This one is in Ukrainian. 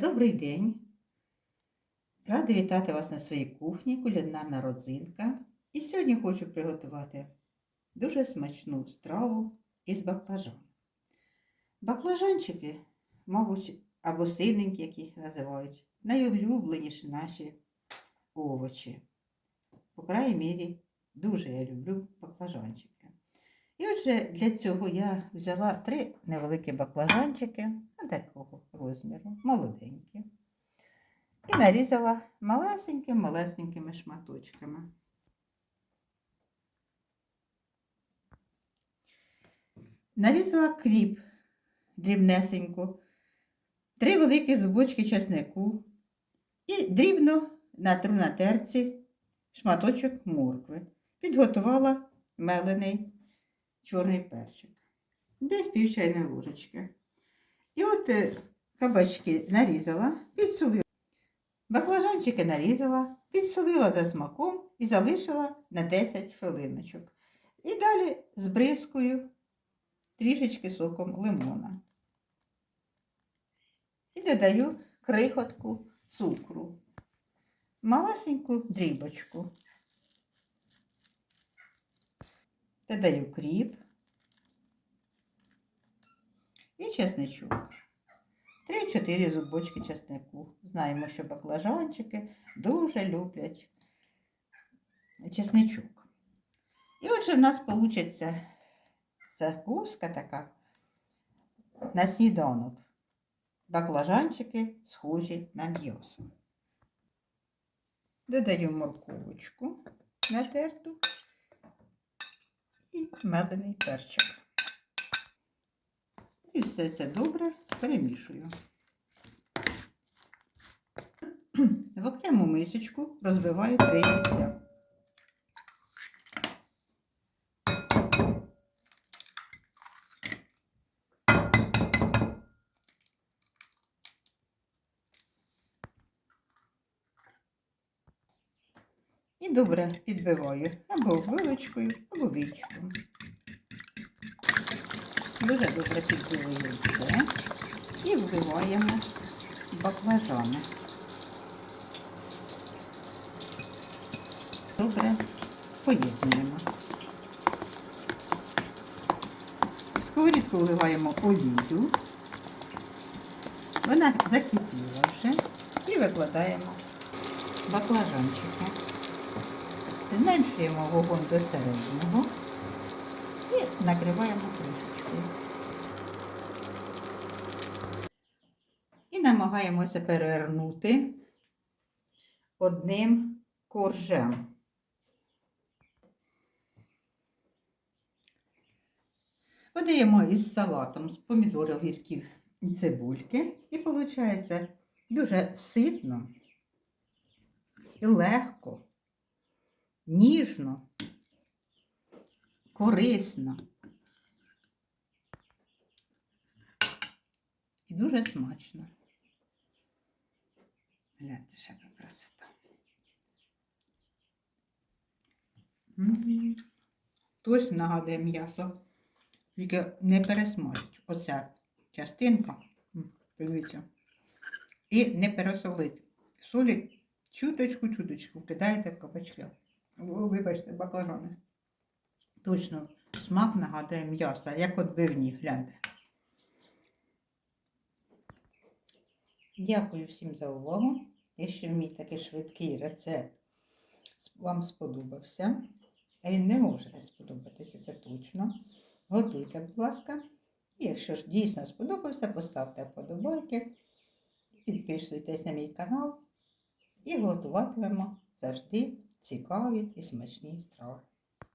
Добрий день. Рада вітати вас на своїй кухні, кулінарна родзинка. І сьогодні хочу приготувати дуже смачну страву із баклажан. Баклажанчики, мабуть, або синенькі, як їх називають, найулюбленіші наші овочі. По крайній мірі, дуже я люблю баклажанчики. І отже, для цього я взяла три невеликі баклажанчики такого розміру, молоденькі. І нарізала малесенькими-малесенькими шматочками. Нарізала кріп дрібнесенько, три великі зубочки чеснику і дрібно натру на терці шматочок моркви. Підготувала мелений чорний перчик. Десь пів чайної ложечки. І от е, кабачки нарізала, підсолила. Баклажанчики нарізала, підсолила за смаком і залишила на 10 хвилиночок. І далі збризкую трішечки соком лимона. І додаю крихотку цукру, малесеньку дрібочку. Додаю кріп і чесничок. 3-4 зубочки чеснику. Знаємо, що баклажанчики дуже люблять чесничок. І отже, в нас вийде закуска така на сніданок. Баклажанчики схожі на м'ясо. Додаю морковочку натерту і мелений перчик. І все це добре перемішую. Окрему мисочку розбиваю три яйця. І добре підбиваю або вилочкою, або вічком. Дуже добре підбили яйце і вбиваємо баклажани. Добре поєднуємо. В сковорідку вливаємо олію. Вона закипіла вже і викладаємо баклажанчики. Зменшуємо вогонь до середнього і накриваємо кришечкою. І намагаємося перевернути одним коржем. Подаємо із салатом з помідорів, огірків і цибульки. І виходить дуже ситно і легко, ніжно, корисно. І дуже смачно. Гляньте, ще красота. Точно нагадує м'ясо. Тільки не пересмажить. Оця частинка. Дивіться. І не пересолить. Солі чуточку-чуточку кидаєте в кабачки. Вибачте, баклажани. Точно смак нагадує м'ясо, як от бивні, гляньте. Дякую всім за увагу. Якщо мій такий швидкий рецепт вам сподобався, а він не може не сподобатися, це точно. Готуйте, будь ласка. І якщо ж дійсно сподобався, поставте вподобайки, підписуйтесь на мій канал і готуватимемо завжди цікаві і смачні страви.